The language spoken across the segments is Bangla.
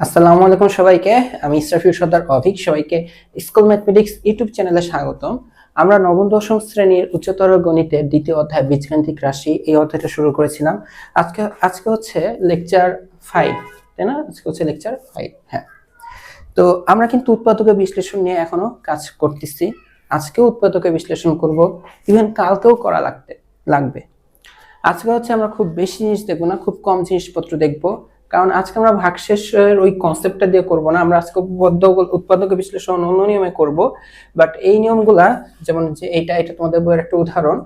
আসসালামু আলাইকুম সবাইকে। আমি ইসরাফিল সর্দার অভিক, সবাইকে স্কুল ম্যাথমেটিক্স ইউটিউব চ্যানেলে স্বাগতম। আমরা নবম, দশম শ্রেণির উচ্চতর গণিতের দ্বিতীয় অধ্যায় বীজগাণিতিক রাশি এই অধ্যায়টা শুরু করেছিলাম। আজকে আজকে হচ্ছে লেকচার ফাইভ তাই না? আজকে হচ্ছে লেকচার ফাইভ হ্যাঁ। তো আমরা কিন্তু উৎপাদকের বিশ্লেষণ নিয়ে এখনও কাজ করতেছি। আজকেও উৎপাদকের বিশ্লেষণ করব ইভেন কালকেও করা লাগতে, লাগবে। আজকে হচ্ছে আমরা খুব বেশি জিনিস দেখব না, খুব কম জিনিসপত্র দেখব। কারণ আজকে আমরা ভাগশেষের ওই কনসেপ্টটা দিয়ে করব না, আমরা আজকে উৎপাদক বিশ্লেষণ অন্য নিয়মে করব বাট এই নিয়মগুলা, যেমন যে এইটা, এটা তোমাদের বইয়ের একটা উদাহরণ,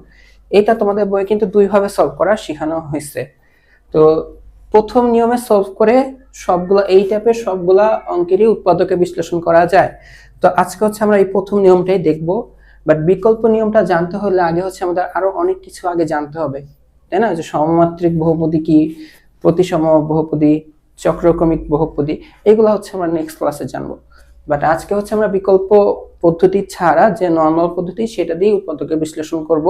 এটা তোমাদের বইয়ে কিন্তু দুইভাবে সলভ করা শেখানো হয়েছে। তো প্রথম নিয়মে সলভ করে সবগুলা, এই টাইপের সবগুলা অঙ্কেরই উৎপাদকে বিশ্লেষণ করা যায়। তো আজকে হচ্ছে আমরা এই প্রথম নিয়মটাই দেখব বাট বিকল্প নিয়মটা জানতে হলে আগে হচ্ছে আমাদের আরও অনেক কিছু আগে জানতে হবে, তাই না? যে সমমাত্রিক, বহুপদী কি? প্রতিসম বহুপদী, চক্রক্রমিক বহুপদী, এগুলো হচ্ছে আমরা নেক্সট ক্লাসে জানব। বাট আজকে হচ্ছে আমরা বিকল্প পদ্ধতি ছাড়া যে নর্মাল পদ্ধতি, সেটা দিয়ে উৎপাদকের বিশ্লেষণ করব,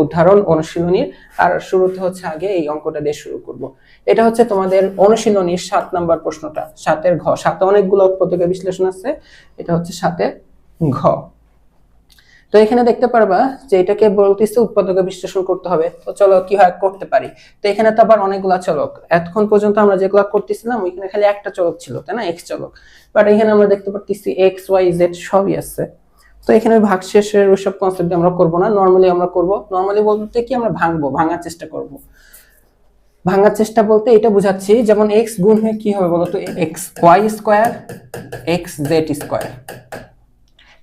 উদাহরণ অনুশীলনীর আর শুরুতে হচ্ছে আগে এই অঙ্কটা দিয়ে শুরু করব। এটা হচ্ছে তোমাদের অনুশীলনীর সাত নাম্বার প্রশ্নটা, সাতের ঘ সাথে অনেকগুলো উৎপাদকের বিশ্লেষণ আছে, এটা হচ্ছে সাতের ঘ। তো এখানে দেখতে পারবা যে এটাকে বলতেছে উৎপাদকে বিশ্লেষণ করতে হবে। তো চলো কি হয় করতে পারি? তো এখানে তো আবার অনেকগুলা চলক। এতক্ষণ পর্যন্ত আমরা যেগুলো করতেছিলাম, ওইখানে খালি একটা চলক ছিল, তাই না? এক্স চলক। বাট এখানে আমরা দেখতে পারতেছি এক্স ওয়াই জেড সবই আছে। তো এখানে ভাগশেষের ওইসব কনসেপ্ট আমরা করব না। নর্মালি আমরা করব। নর্মালি বলতে কি আমরা ভাঙবো, ভাঙার চেষ্টা করব। ভাঙার চেষ্টা বলতে এটা বুঝাচ্ছি, যেমন এক্স গুণ হয়ে কি হবে বলতো? X y square x z square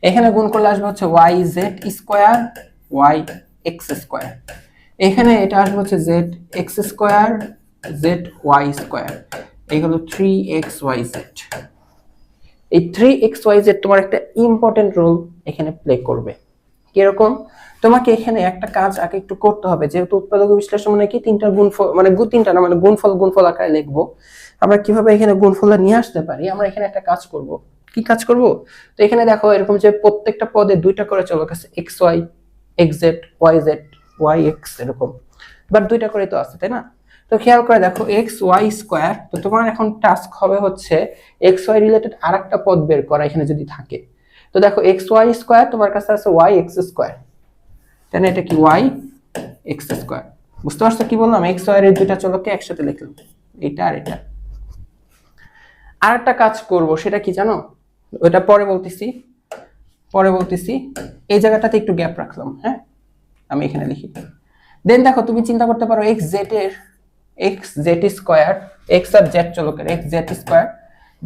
এখানে গুণ করলে আসবে হচ্ছে y z square y x square এখানে এটা আসবে হচ্ছে z x square z y square এই হলো থ্রি এক্স ওয়াই জেড এই থ্রি এক্স ওয়াই জেড তোমার একটা ইম্পর্টেন্ট রোল এখানে প্লে করবে। কীরকম? তোমাকে এখানে একটা কাজ আগে একটু করতে হবে, যেহেতু উৎপাদক বিশ্লেষণ মানে কি? তিনটা গুণফল মানে গু তিনটা না মানে গুণফল গুণফল আকারে লিখব। আমরা কীভাবে এখানে গুণফলটা নিয়ে আসতে পারি? আমরা এখানে একটা কাজ করব। কি কাজ করব? তো এখানে দেখো এরকম যে প্রত্যেকটা পদে দুইটা করে চলক আছে x y x z y z y x এরকম। বাট দুইটা করে তো আছে, তাই না? তো খেয়াল করে দেখো এক্স ওয়াই স্কোয়ার তো তোমার এখন টাস্ক হবে হচ্ছে এক্স ওয়াই রিলেটেড আর একটা পদ বের করা এখানে যদি থাকে। তো দেখো এক্স ওয়াই স্কোয়ার তোমার কাছে আছে ওয়াই এক্স স্কোয়ার না এটা কি ওয়াই এক্স স্কোয়ার বুঝতে পারছ কি বললাম? এক্স ওয়াই এর দুইটা চলককে একসাথে লিখলাম। এটা আর এটা। আর একটা কাজ করব, সেটা কি জানো? ওটা পরে বলতেছি পরে বলতেছি, এই জায়গাটাতে একটু গ্যাপ রাখলাম হ্যাঁ? আমি এখানে লিখি। দেন দেখো, তুমি চিন্তা করতে পারো এক্স জেড এর এক্স জেড স্কোয়ার এক্স আর জেড চলকের এক্স জেড স্কোয়ার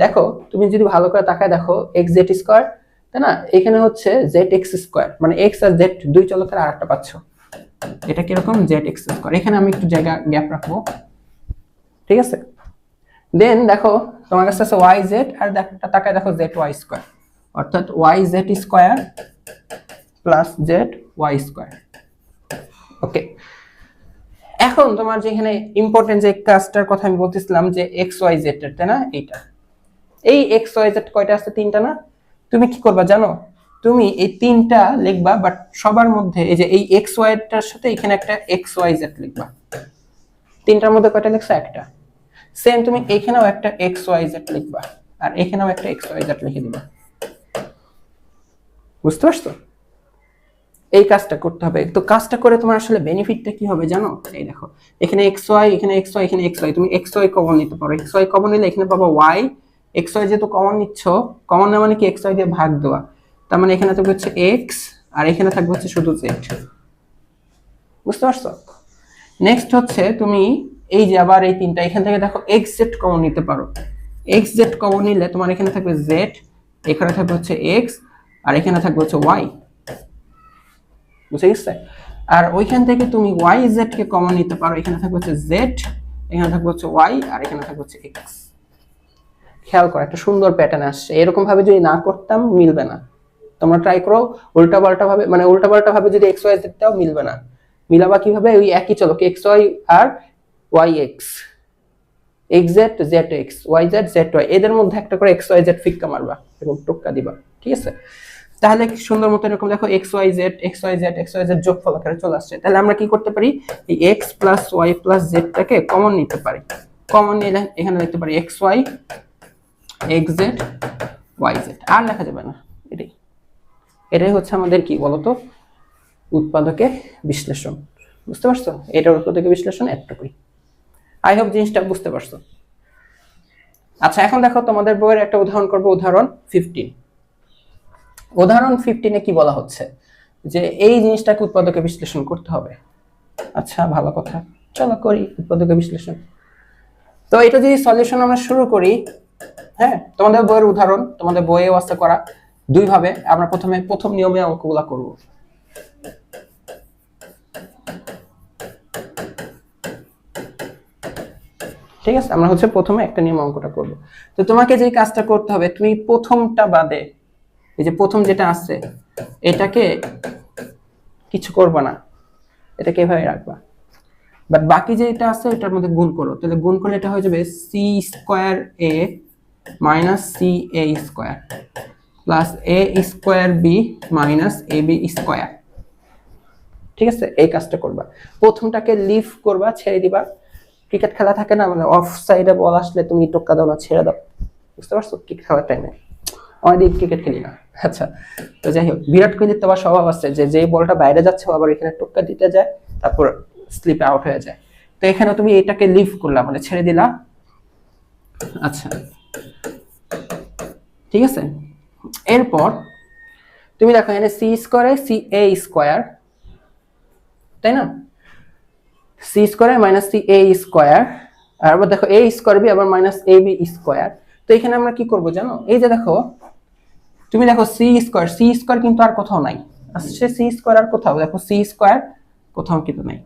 দেখো, তুমি যদি ভালো করে তাকায় দেখো এক্স জেড স্কোয়ার তাই না? এখানে হচ্ছে জেড এক্স স্কোয়ার মানে এক্স আর জেড দুই চলকের আর একটা পাচ্ছ। এটা কীরকম? জেড এক্স স্কোয়ার এখানে আমি একটু জায়গা গ্যাপ রাখব। ঠিক আছে? দেন দেখো তোমার কাছে আছে ওয়াই জেড আর তাকায় দেখো জেড ওয়াই স্কোয়ার অর্থাৎ y z square plus z y square okay এখন তোমার যেখানে ইম্পর্টেন্ট যে কাজটার কথা আমি বলতেছিলাম যে এক্স ওয়াই জেড এর, তাই না? এইটা। এই এক্স ওয়াই জেড কয়টা আছে? তিনটা না? তুমি কি করবা জানো? তুমি এই তিনটা লিখবা বাট সবার মধ্যে এই যে এই এক্স ওয়াই টার সাথে এখানে একটা এক্স ওয়াই জেড লিখবা। তিনটার মধ্যে কয়টা লিখছো? একটা। সেম তুমি এখানেও একটা এক্স ওয়াই জেড লিখবা। আর এখানেও একটা এক্স ওয়াই জেড লিখে দিবা। বুঝতে পারছ? এই কাজটা করতে হবে। তো কাজটা করে তোমার আসলে বেনিফিটটা কি হবে জানো? এই দেখো, এখানে এক্স ওয়াই এখানে এক্স ওয়াই এখানে এক্স ওয়াই তুমি এক্স ওয়াই কমন নিতে পারো। এক্স ওয়াই কমন নিলে এখানে পাবো ওয়াই এক্স ওয়াই যেহেতু কমন নিচ্ছ কমন নেওয়া মানে কি এক্স ওয়াই দিয়ে ভাগ দেওয়া। তার মানে এখানে থাকবে হচ্ছে এক্স আর এখানে থাকবে হচ্ছে শুধু জেড বুঝতে পারছ? নেক্সট হচ্ছে তুমি এই যে আবার এই তিনটা, এখান থেকে দেখো এক্স জেড কমন নিতে পারো। এক্স জেড কমন নিলে তোমার এখানে থাকবে জেড এখানে থাকবে হচ্ছে এক্স আর এখানে থাকবে হচ্ছে ওয়াই বুঝে গেছে আর ওইখান থেকে তুমি ওয়াই জেড কে কমন নিতে পারো। এখানে থাকবে হচ্ছে জেড এখানে থাকবে হচ্ছে ওয়াই আর এখানে থাকবে হচ্ছে এক্স খেয়াল করো, একটা সুন্দর প্যাটার্ন আসছে। এরকম ভাবে যদি না করতাম, মিলবে না। তোমরা ট্রাই করো উল্টা পাল্টা ভাবে মানে উল্টা পাল্টা ভাবে যদি এক্স ওয়াই জেডটাও মিলবে না। মিলাবা কীভাবে? ওই একই চলো এক্স ওয়াই আর y x x z z x y z z এদের মধ্যে একটা করে এক্স ওয়াই জেড ফিক্কা মারবা এবং টোক্কা দিবা, ঠিক আছে? তাহলে সুন্দর মতো এরকম দেখো x y z x y z x y z যোগফল আকারে চলে আসছে। তাহলে আমরা কি করতে পারি? এই এক্স প্লাস ওয়াই প্লাস জেডটাকে কমন নিতে পারি। কমন নিলে এখানে দেখতে পারি x y x z y z আর লেখা যাবে না, এটাই। এটাই হচ্ছে আমাদের কি বলতো? উৎপাদকে বিশ্লেষণ, বুঝতে পারছ? এটার উৎপাদকে বিশ্লেষণ একটুকুই আই হোপ জিনিসটা বুঝতে পারছ। আচ্ছা এখন দেখো তোমাদের বইয়ের একটা উদাহরণ করব, উদাহরণ ফিফটিন উদাহরণ ফিফটিনে কি বলা হচ্ছে? যে এই জিনিসটাকে উৎপাদকে বিশ্লেষণ করতে হবে। আচ্ছা ভালো কথা। চলো করি উৎপাদকে বিশ্লেষণ। তো এটা যদি সলিউশন আমরা শুরু করি হ্যাঁ তোমাদের বইয়ের উদাহরণ, তোমাদের বইয়ে আছে করা। দুইভাবে আমরা প্রথমে প্রথম নিয়মে অঙ্কগুলা করব। ঠিক আছে? আমরা হচ্ছে প্রথমে একটা নিয়ম অঙ্কটা করব। তো তোমাকে যে কাজটা করতে হবে, তুমি প্রথমটা বাদে, এই যে প্রথম যেটা আছে, এটাকে কিছু করবে না। এটাকে এভাবে রাখবা। বাট বাকি যেটা আছে, এটার মধ্যে গুণ করো। তাহলে গুণ করলে এটা হয়ে যাবে c square a minus c a square plus a square b minus a b square ঠিক আছে? এই কাজটা করবা। প্রথমটাকে লিভ করবা, ছেড়ে দিবা। ক্রিকেট খেলা থাকে না মানে অফ সাইডে বল আসলে তুমি টোক্কা দাও না, ছেড়ে দাও। বুঝতে পারছ? ক্রিকেট খেলার টাইমে অনেকদিন ক্রিকেট খেলি না। আচ্ছা তো যাই হোক, বিরাট কোহলির তো আবার স্বভাব আছে যে যে বলটা বাইরে যাচ্ছে আবার এখানে টোক্কা দিতে যায়, তারপর স্লিপে আউট হয়ে যায়। তো এখানে তুমি এটাকে লিভ করলা মানে ছেড়ে দিলা। আচ্ছা ঠিক আছে? এরপর তুমি দেখো এখানে সি স্কোয়ারে সি এ স্কোয়ার তাই না? C square minus c a square আর আবার দেখো এ স্কোয়ার বি আবার মাইনাস এ বি স্কোয়ার তো এখানে আমরা কি করব জানো? এই যে দেখো, তুমি দেখো সি স্কোয়ার সি স্কোয়ার কিন্তু আর কোথাও নাই। আসছে সি স্কোয়ার আর কোথাও, দেখো সি স্কোয়ার কোথাও কিন্তু নাই।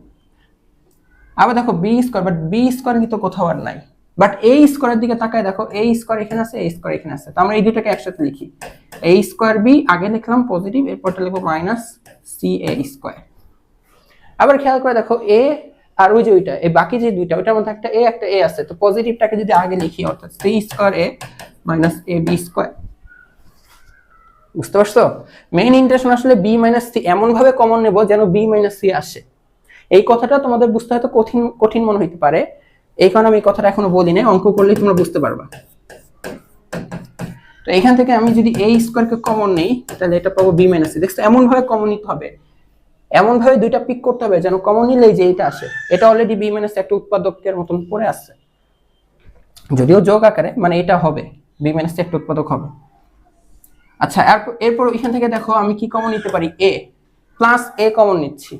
আবার দেখো b square but b square কিন্তু কোথাও আর নাই। বাট এ স্কোয়ারের দিকে তাকায় দেখো এ স্কোয়ার এখানে আছে এ স্কোয়ার এখানে আছে। তো আমরা এই দুটাকে একসাথে লিখি। এ স্কোয়ার বি আগে লিখলাম পজিটিভ এরপরটা লিখব মাইনাস সি এ স্কোয়ার আবার খেয়াল করে দেখো এ আর ওই যে ওইটা, এই বাকি যে দুইটা, ওইটার মধ্যে একটা এ একটা এ আছে, তো পজিটিভটাকে যদি আগে লিখি, অর্থাৎ c square a minus a b square বুঝতে পারছ? মেইন ইন্টারেশন আসলে বি মাইনাস সি এমন ভাবে কমন নেব যেন বি মাইনাস সি আসে। এই কথাটা তোমাদের বুঝতে হয়তো কঠিন কঠিন মনে হইতে পারে। এই কারণে আমি কথাটা এখনও বলি নাই, অঙ্ক করলেই তোমরা বুঝতে পারবা। তো এখান থেকে আমি যদি এই স্কোয়ারকে কমন নেই, তাহলে এটা পাবো বি মাইনাস সি দেখছ এমন ভাবে কমন নিতে হবে। এমন ভাবে দুইটা পিক করতে হবে যেন কমন নিলেই যে এটা আসে এটা অলরেডি বি মাইনাস একটা উৎপাদকের মতন পড়ে আসছে যদিও যোগ আকারে মানে এটা হবে। বি মাইনাস একটা উৎপাদক হবে। আচ্ছা এরপর এখান থেকে দেখো আমি কি কমন নিতে পারি? এ প্লাস এ কমন নিচ্ছি।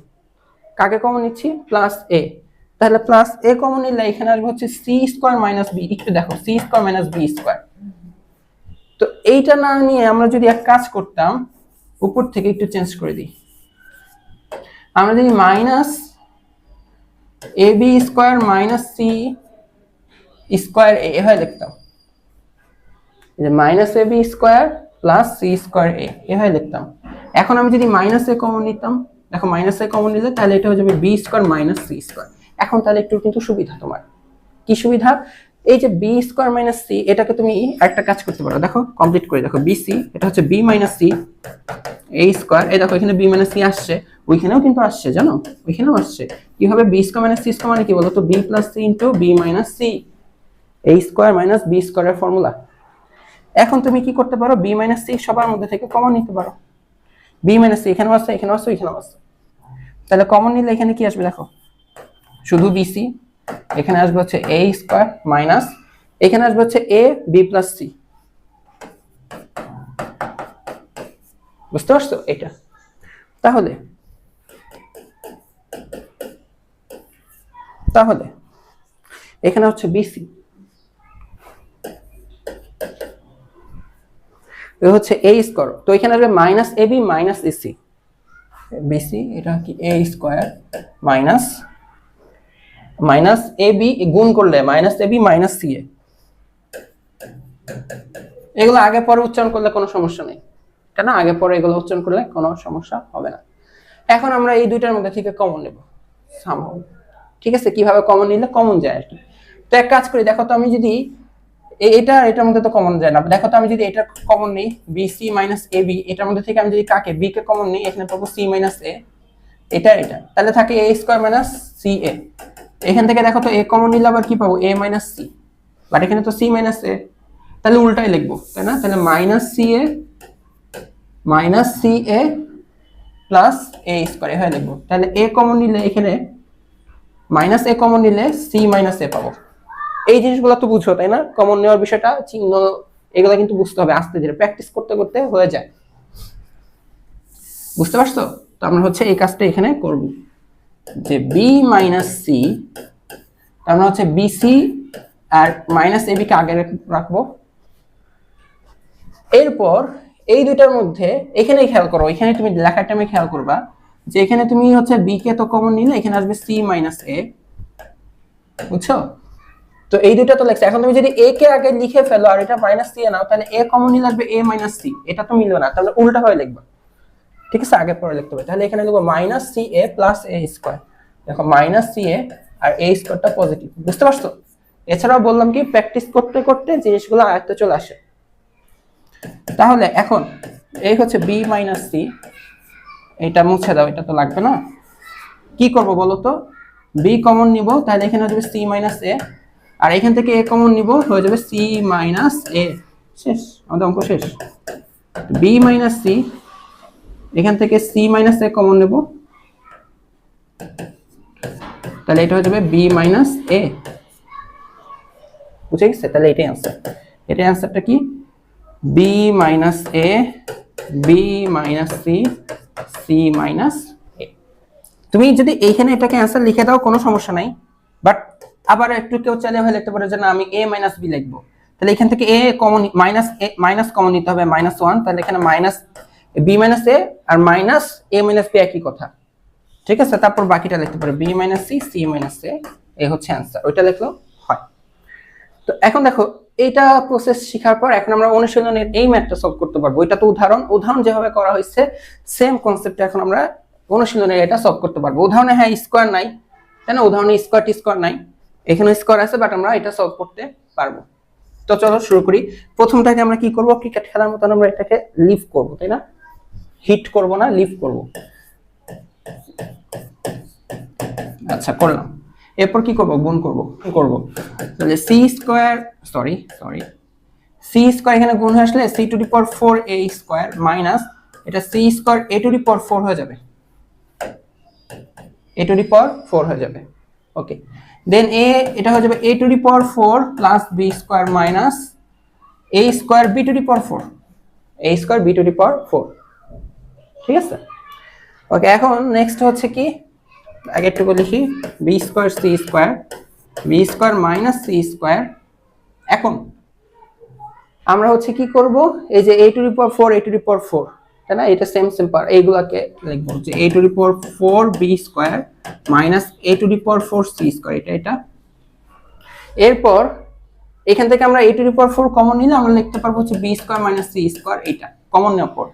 কাকে কমন নিচ্ছি? প্লাস এ তাহলে প্লাস এ কমন নিলে এখানে আসবে হচ্ছে সি স্কোয়ার মাইনাস বি একটু দেখো c square minus b square তো এইটা না নিয়ে আমরা যদি এক কাজ করতাম, উপর থেকে একটু চেঞ্জ করে দিই। আমরা যদি minus a b square minus c square a হয় লিখতাম। Minus a b square plus c square a এভাবে লিখতাম। এখন আমি যদি মাইনাস এ কমন নিতাম, দেখো মাইনাস এ কমন নিলে তাহলে এটা হয়ে যাবে b square minus c square এখন তাহলে একটু কিন্তু সুবিধা তোমার। কি সুবিধা? এই যে বি স্কোয়ার মাইনাস সি এটাকে তুমি একটা কাজ করতে পারো। দেখো কমপ্লিট করে দেখো। বি সি এটা হচ্ছে বি মাইনাস সি এই স্কোয়ার এই দেখো, এখানে বি মাইনাস সি আসছে। ওইখানেও কিন্তু আসছে, জানো? ওইখানেও আসছে। কি হবে b square minus c square মানে কি বলতো? B plus c into b minus c a square minus b স্কোয়ারের ফর্মুলা এখন তুমি কি করতে পারো? বি মাইনাস সি সবার মধ্যে থেকে কমন নিতে পারো। বি মাইনাস সি এখানেও আসছে এখানেও আসছে এখানেও আসছে। তাহলে কমন নিলে এখানে কি আসবে দেখো? শুধু বিসি এখানে আসবে হচ্ছে এ স্কোয়ার মাইনাস এখানে আসবে হচ্ছে এ বি প্লাস সি বুঝতে পারছ? এটা। তাহলে তাহলে, এখানে হচ্ছে বিসি হচ্ছে এ স্কোয়ার তো এখানে আসবে minus a b minus a c b c এটা কি a square minus minus a b গুণ করলে minus a b minus c এগুলো আগে পরে উচ্চারণ করলে কোনো সমস্যা নেই। কেন? আগে পরে এগুলো উচ্চারণ করলে কোনো সমস্যা হবে না। এখন আমরা এই দুইটার মধ্যে থেকে কমন নেব সামহাও ঠিক আছে? কীভাবে কমন নিলে কমন যায় আর কি। তো এক কাজ করি, দেখো তো আমি যদি এটা এটার মধ্যে তো কমন যায় না। দেখো তো আমি যদি এটা কমন নেই b c minus a b এটার মধ্যে থেকে আমি যদি কাকে বি কে কমন নেই, এখানে পাবো সি মাইনাস এ এটা এটা। তাহলে থাকে a square minus c a এখান থেকে দেখো তো এ কমন নিলে আবার কি পাবো? এ মাইনাস সি বাট এখানে তো সি মাইনাস এ তাহলে উল্টাই লিখব, তাই না? তাহলে minus c a minus c a plus a square এভাবে লিখব তাহলে এ কমন নিলে এখানে মাইনাস এ কমন নিলে সি মাইনাস এ পাবো। এই জিনিসগুলো তো বুঝো, তাই না? কমন নেওয়ার বিষয়টা, চিহ্ন, এগুলো কিন্তু বুঝতে হবে আস্তে ধীরে। প্র্যাকটিস করতে করতে হয়ে যায়। বুঝতে পারছ? তো আমরা হচ্ছে এই কাজটা এখানে করব। যে বি মাইনাস সি আমরা হচ্ছে বিসি আর মাইনাস এবি কে আগে রাখব। এরপর এই দুইটার মধ্যে এখানে খেয়াল করো, এখানে তুমি লেখার টাইমে খেয়াল করবা যে এখানে তুমি হচ্ছে বি কে তো কমন নিলে, এখানে আসবে সি মাইনাস এ বুঝছ? তো এই দুইটা তো লেখছে। এখন তুমি যদি এ কে আগে লিখে ফেলো আর এটা মাইনাস সি নাও, তাহলে এ কমন নিলে আসবে এ মাইনাস সি এটা তো মিলবে না, তাহলে উল্টা হয়ে লিখবা। ঠিক আছে? আগে পরে লিখতে হবে। তাহলে এখানে লিখব minus c a plus a square দেখো মাইনাস সি এ আর এ স্কোয়ারটা পজিটিভ বুঝতে পারছ? এছাড়াও বললাম কি প্র্যাকটিস করতে করতে জিনিসগুলো আয়ত্তে চলে আসে। তাহলে এখন এই হচ্ছে বি মাইনাস সি এটা মুছে দাও, এটা তো লাগবে না। কি করব বলো তো? বি কমন নিব, তাহলে এখানে হয়ে যাবে সি মাইনাস এ আর এখান থেকে এ কমন নিব, হয়ে যাবে সি মাইনাস এ শেষ, আমাদের অঙ্ক শেষ। বি মাইনাস সি এখান থেকে সি মাইনাস এ কমন নেব। তাহলে এটা হয়ে যাবে বি মাইনাস এ বুঝে গেছে? তাহলে এটাই আনসার এটাই আনসারটা কি? B minus a b minus c c minus a তুমি যদি এইখানে এটাকে অ্যান্সার লিখে দাও, কোনো সমস্যা নাই। বাট আবার একটু কেউ চাইলে হয়ে লিখতে পারে যে, না, আমি এ মাইনাস বি লিখব। তাহলে এখান থেকে a common minus a minus common নিতে হবে মাইনাস ওয়ান তাহলে এখানে মাইনাস বি মাইনাস এ আর মাইনাস এ মাইনাস বি একই কথা। ঠিক আছে? তারপর বাকিটা লিখতে পারো। B minus c c minus a a হচ্ছে অ্যান্সার ওইটা লিখলেও হয়। তো এখন দেখো এইটা প্রসেস শেখার পর এখন আমরা অনুশীলনের এই ম্যাথটা সলভ করতে পারব। এটা তো উদাহরণ। উদাহরণ যেভাবে করা হয়েছে সেম কনসেপ্টে এখন আমরা অনুশীলনের এটা সলভ করতে পারব। উদাহরণে হ্যাঁ স্কোয়ার নাই। তাই না? উদাহরণে স্কোয়ার স্কোয়ার নাই। এখানে স্কোয়ার আছে বাট আমরা এটা সলভ করতে পারব। তো চলো শুরু করি। প্রথমটাকে আমরা কি করব? ক্রিকেট খেলার মতন আমরা এটাকে লিভ করব, তাই না? হিট করব না লিভ করব। আচ্ছা করলাম। এরপর কি করব? গুণ করব। করব। তাহলে C square sorry sorry C square এখানে গুণ হয়ে আসলে C to the power four A square minus এটা C square A to power four হয়ে যাবে। A to the power four হয়ে যাবে। ওকে দেন এ এটা হয়ে যাবে a to the power four plus b square minus a square b to the power four a square b to the power four ঠিক আছে? ওকে এখন নেক্সট হচ্ছে কি? আগে একটু লিখি b square c square b square minus c square এখন আমরা হচ্ছে কি করব? এই যে a to the power four a to the power four তাই না? এটা সেম সিম্পল এইগুলাকে লিখব যে a to the power four b square minus a to the power four c square এটা এটা। এরপর এখান থেকে আমরা a to the power four common নিলে আমরা লিখতে পারব হচ্ছে b square minus c square এটা কমন নেওয়ার পর।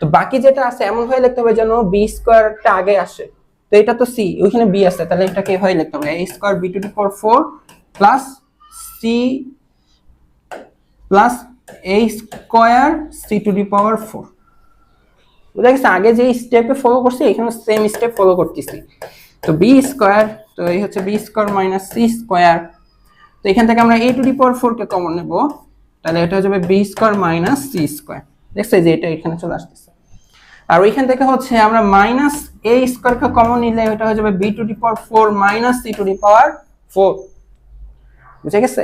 তো বাকি যেটা আছে, এমন ভাবে লিখতে হবে যেন বি স্কোয়ারটা আগে আসে। তো এটা তো সি ওইখানে বি আছে, তাহলে এটাকে এভাবে লিখতে হবে। A square b to power four plus c plus a square c to the power four বুঝা গেছে? আগে যে স্টেপে ফলো করছি, এখানে সেম স্টেপ ফলো করতেছি। তো বি স্কোয়ার তো এই হচ্ছে b square minus c square তো এখান থেকে আমরা a to the power four K common নেব। তাহলে এটা হয়ে b square minus c square দেখছে যে এটা এখানে চলে আসতেছে। আর ওইখান থেকে হচ্ছে আমরা মাইনাস এ স্কোয়ারকে কমন নিলে এটা হয়ে যাবে b to the power four minus c to the power four বুঝে গেছে?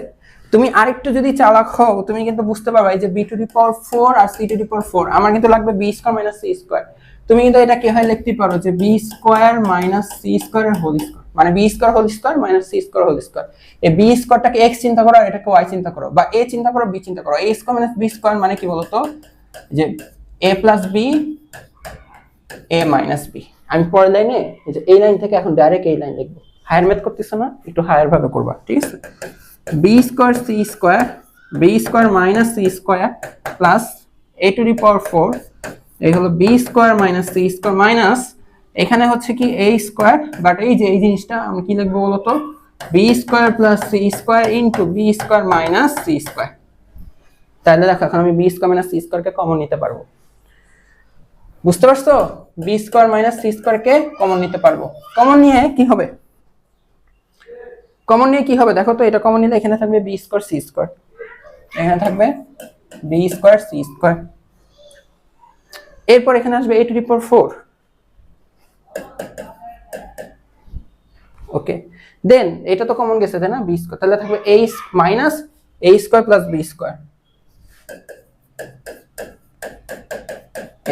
তুমি আরেকটু যদি চালাক হও, তুমি কিন্তু বুঝতে পারবে যে b to the power four R c to the power four আমার কিন্তু লাগবে b square minus c square তুমি কিন্তু এটা কি হয় লিখতে পারো যে b square minus c square whole square মানে b square whole square minus c square whole square এই বি স্কোয়ারটাকে এক্স চিন্তা করো এটাকে ওয়াই চিন্তা করো। বা এ চিন্তা করো বি চিন্তা করো। A square minus b square মানে কি বলতো? যে a plus b a minus b আমি পরের লাইনে এই যে এই লাইন থেকে এখন ডাইরেক্ট এই লাইন লিখব। হায়ার ম্যাথ করতেছো না? একটু হায়ার ভাবে করবা, ঠিক আছে? B square c square b square minus c square plus a to the power four এই হলো b square minus c square minus এখানে হচ্ছে কি এ স্কোয়ার বাট এই যে, এই জিনিসটা আমি কি লিখব বলতো? B square plus c square into b square minus c square তাহলে দেখো, এখন আমি বি স্কোয়ার মাইনাস সি স্কোয়ারকে কমন নিতে পারব। বুঝতে পারছ? বি স্কোয়ার মাইনাস সি স্কোয়ারকে কমন নিতে পারব। কমন নিয়ে কি হবে? কমন নিয়ে কি হবে? দেখো তো, এটা কমন নিলে এখানে থাকবে বি স্কোয়ার সি স্কোয়ার এখানে থাকবে বি স্কোয়ার সি স্কোয়ার এরপর এখানে আসবে এ টু পাওয়ার ফোর ওকে দেন এটা তো কমন গেছে, তাই না? বি স্কোয়ার তাহলে থাকবে a minus a square plus b square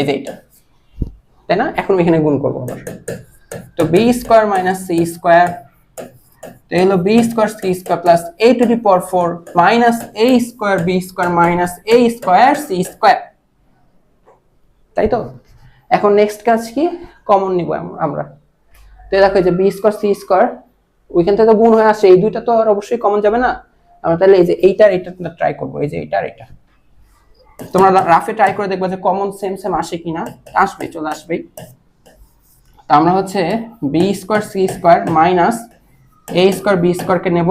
এই যে এটা। তাই না? এখন এখানে গুণ করব তো b square minus c square তো হলো b square c square plus a to the power four minus a square b square minus a square c square তাই তো? এখন নেক্সট কাজ কি? কমন নিব আমরা। তো দেখো যে বি স্কোয়ার সি স্কোয়ার ওইখান থেকে তো গুণ হয়ে আসছে। এই দুইটা তো আর অবশ্যই কমন যাবে না। আমরা তাহলে এই যে এইটার এইটা ট্রাই করব। এই যে এইটার এটা তোমরা রাফে ট্রাই করে দেখবে যে কমন সেম সেম আসে কিনা। আসবে, চলে আসবেই। তো আমরা হচ্ছে b square c square minus a square b স্কোয়ারকে নেব।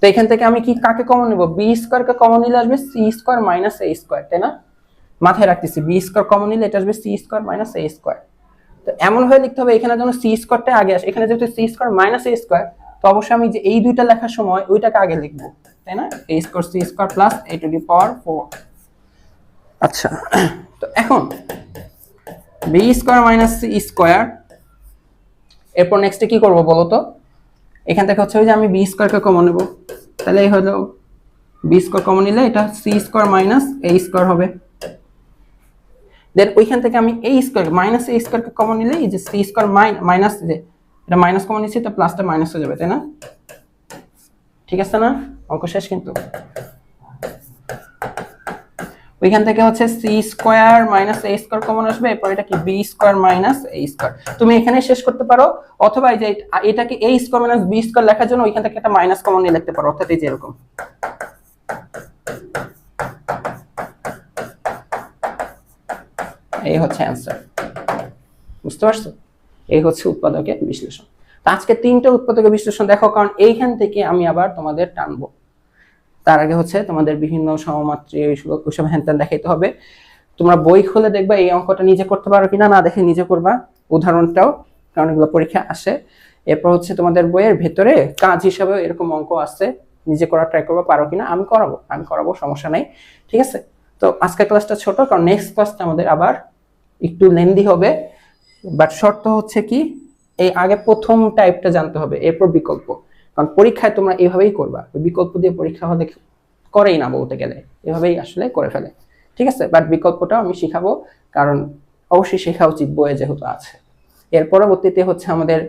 তো এখান থেকে আমি কি কাকে কমন নেব? বি স্কোয়ারকে কমন নিলে আসবে c square minus a square তাই না? মাথায় রাখতেছি বি স্কোয়ার কমন নিলে এটা আসবে c square minus a square তো এমন হয়ে লিখতে হবে, এখানে যেন সি স্কোয়ারটা আগে আসে। এখানে যেহেতু c square minus a square তো অবশ্যই আমি যে এই দুইটা লেখার সময় ওইটাকে আগে লিখব, তাই না? A square c square plus a to the power four আচ্ছা। তো এখন b square minus c square এরপর নেক্সটে কি করব বলো তো? এখান থেকে হচ্ছে যে আমি বি স্কোয়ারকে কমন নেব। তাহলে এই হলো বি স্কোয়ার কমন নিলে এটা c square minus a square হবে। দেন ওইখান থেকে আমি এই স্কোয়ার মাইনাস এ স্কোয়ারকে কমন নিলে এই যে সি স্কোয়ার মাইনাস যে, এটা মাইনাস কমন নিচ্ছি, তো প্লাসটা মাইনাস হয়ে যাবে, তাই না? ঠিক আছে না? অঙ্ক শেষ কিন্তু। ওইখান থেকে হচ্ছে c square minus a square common আসবে, এরপর এটা কি b square minus a square. তুমি এখানে শেষ করতে পারো, অথবা এই যে এটাকে a square minus b square লেখার জন্য ওইখান থেকে একটা মাইনাস কমন নিয়ে লিখতে পারো, অর্থাৎ এই যে এরকম। এই হচ্ছে অ্যান্সার বুঝতে পারছ? এই হচ্ছে উৎপাদকের বিশ্লেষণ। আজকে তিনটে উৎপাদকের বিশ্লেষণ দেখো, কারণ এইখান থেকে আমি আবার তোমাদের টানবো। তার আগে হচ্ছে তোমাদের বিভিন্ন সমমাত্রী ওইসব হ্যান দেখাইতে হবে। তোমরা বই খুলে দেখবা এই অঙ্কটা নিজে করতে পারো কিনা, না দেখে নিজে করবা। উদাহরণটাও কারণ এগুলো পরীক্ষা আসে। এরপর হচ্ছে তোমাদের বইয়ের ভেতরে কাজ হিসাবে এরকম অঙ্ক আসছে নিজে করার ট্রাই করবা, পারো কিনা, আমি করাবো আমি করাবো, সমস্যা নাই। ঠিক আছে? তো আজকের ক্লাসটা ছোট, কারণ নেক্সট ক্লাসটা আমাদের আবার একটু লেন্দি হবে। বাট শর্ত হচ্ছে কি, এই আগে প্রথম টাইপটা জানতে হবে, এরপর বিকল্প। কারণ পরীক্ষায় তোমরা এভাবেই করবা। বিকল্প দিয়ে পরীক্ষা হলে করেই না বলতে গেলে। এভাবেই আসলে করে ফেলে। ঠিক আছে? বাট বিকল্পটা আমি শেখাবো, কারণ অবশ্যই শেখা উচিত বইয়ে যেহেতু আছে। এর পরবর্তীতে হচ্ছে আমাদের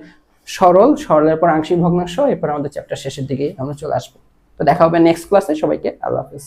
সরল, সরলের পর আংশিক ভগ্নাংশ, এরপর আমাদের চ্যাপ্টার শেষের দিকে আমরা চলে আসব। তো দেখা হবে নেক্সট ক্লাসে সবাইকে আল্লাহ হাফিজ।